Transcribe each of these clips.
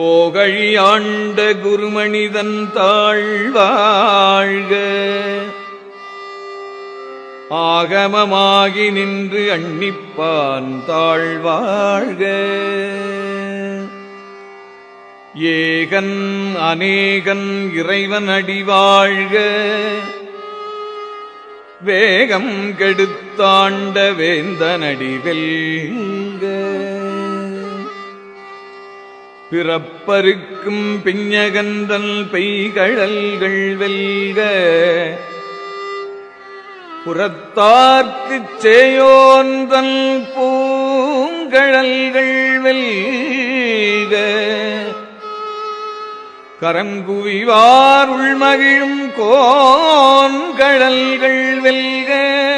கோகழி ஆண்ட குருமணிதன் தாழ்வாழ்க. ஆகமமாகி நின்று அண்ணிப்பான் தாழ்வாழ்க. ஏகன் அநேகன் இறைவன் அடிவாழ்க. வேகம் கெடுத்தாண்ட வேந்தனடி வெல்க. பிறப்பருக்கும் பிஞகந்தல் பெய்கழல்கள் வெல்க. புறத்தார்க்குச் சேயோந்தல் பூங்கழல்கள் வெல்க. கரங்குவிவார் உள்மகிழும் கோன்கழல்கள் வெல்க.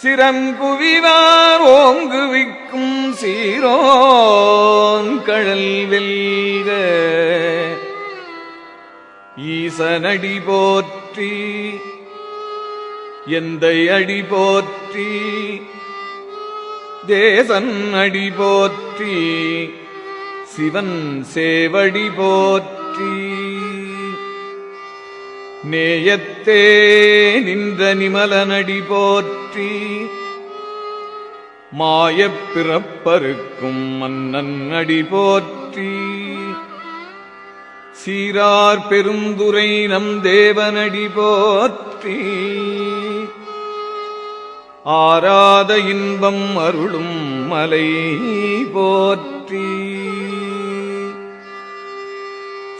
சிறங்குவிவார் ஓங்குவிக்கும் சீரோன் கழல் வெல்க. ஈசனடி போற்றி எந்த அடி போற்றி தேசன் அடி போற்றி சிவன் சேவடி போற்றி நேயத்தே நின்ற நிமலனடி போற்றி மாயப் பிறப்பருக்கும் மன்னன் அடி போற்றி. சீரார் பெருந்துரை நம் தேவனடி போற்றி ஆராத இன்பம் அருளும் மலை போற்றி.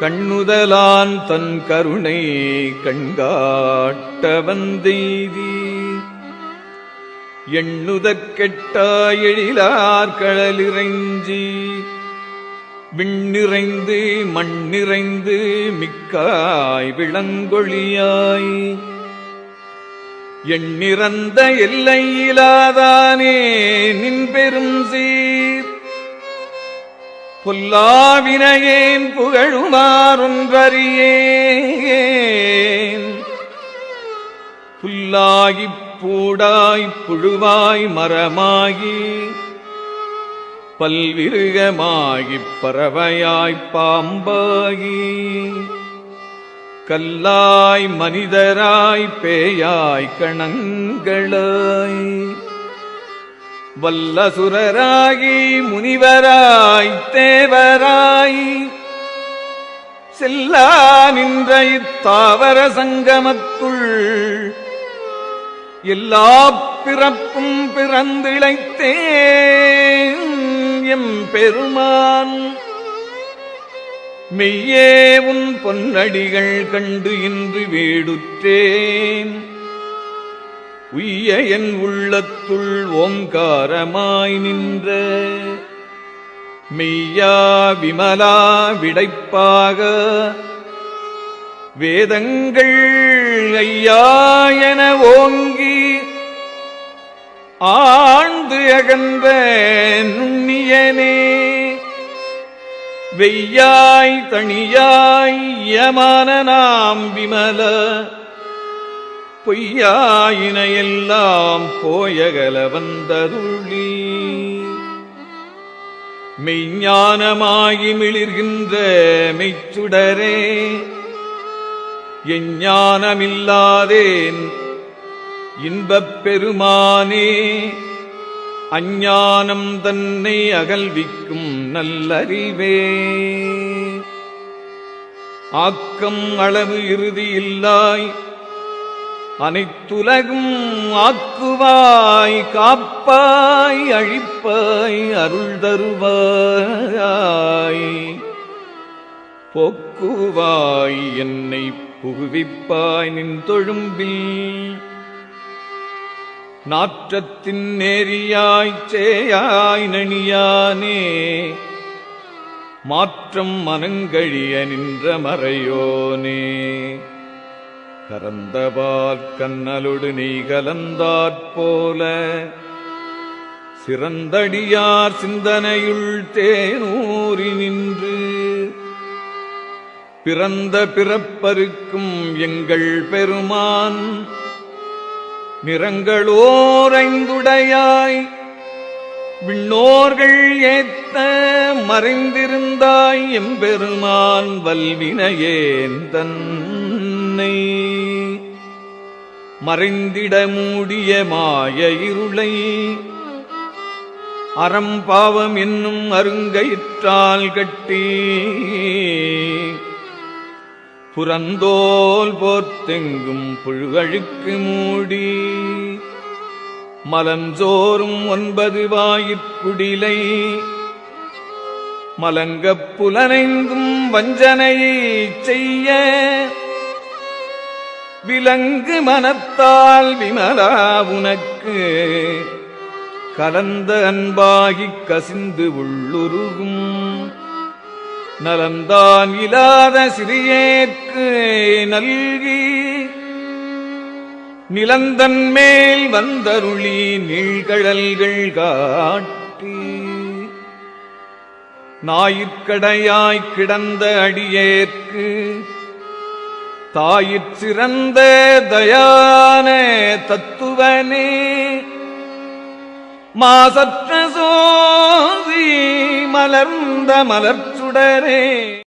கண்ணுதலான் தன் கருணை கண்காட்ட வந்தெய்தி. எண்ணுதற் கெட்டா எழிலார் கடலிறைஞ்சி. விண்ணிறைந்து மண்ணிறைந்து மிக்காய் விளங்கொழியாய். எண்ணிறந்த எல்லையிலாதானே நின் பெரும் சீர் பொல்லாவினையேன் புகழுமாறொன்றறியேன் புல்லாகிப் பூடாய் புழுவாய் மரமாகி பல்விருகமாகிப் பறவையாய்ப் பாம்பாகி கல்லாய் மனிதராய் பேயாய் கணங்களாய் வல்லசுரராகி முனிவராய் தேவராய். செல்லா நின்ற இத்தாவர சங்கமத்துள் எல்லா பிறப்பும் பிறந்திழைத்தேன் எம் பெருமான் மெய்யே உன் பொன்னடிகள் கண்டு இன்று வீடுற்றேன். உய்ய என் உள்ளத்துள் ஓங்காரமாய் நின்ற. மெய்யா விமலா விடைப்பாக. வேதங்கள் ஐயா என ஓங்கி. ஆழ்ந்து அகன்ற நுண்ணியனே. வெய்யாய் தனியாய் யமான நாம் விமல. பொய்யாயினையெல்லாம் போயகல வந்தருளி மெய்ஞானமாகி மிளிர்கின்ற மெய்ச்சுடரே எஞ்ஞானமில்லாதேன் இன்பப் பெருமானே அஞ்ஞானம் தன்னை அகல்விக்கும் நல்லறிவே. ஆக்கம் அளவு இறுதியில்லாய் இல்லாய் அனைத்துலகும் ஆக்குவாய் காப்பாய் அழிப்பாய் அருள் தருவாய். போக்குவாய் என்னை புகுவிப்பாய் நின் தொழும்பில். நாற்றத்தின் நேரியாய்ச் சேயாய் நணியானே. மாற்றம் மனங்கழிய நின்ற மறையோனே. கரந்தபால் கண்ணலொடு நீ கலந்தாற்போல சிறந்தடியார் சிந்தனையுள் தேனூறி நின்று. பிறந்த பிறப்பருக்கும் எங்கள் பெருமான். நிறங்களோரைந்துடையாய். விண்ணோர்கள் ஏத்த மறைந்திருந்தாய் எம்பெருமான் வல்வினையேன் தன்னை. மறைந்திட மூடிய மாய இருளை. அறம்பாவம் என்னும் அருங்கயிற்றால் கட்டி. புறந்தோல் போர்த்தெங்கும் புழுகழுக்கு மூடி. மலஞ்சோறும் ஒன்பது வாயிற்குடிலை மலங்கப் புலனைந்தும் வஞ்சனையை செய்ய. விலங்கு மனத்தால் விமலா உனக்கு. கலந்த அன்பாகிக் கசிந்து உள்ளுருகும். நலந்தான் இல்லாத சிறியேற்கு நல்கி. நிலந்தன் மேல் வந்தருளி நீழ்கழல்கள் காட்டி. ஞாயிற்கடையாய் கிடந்த அடியேற்கு தாயிற் தயானே தத்துவனே. மாசற்ற சோதி மலர்ந்த மலர்ச்சுடரே.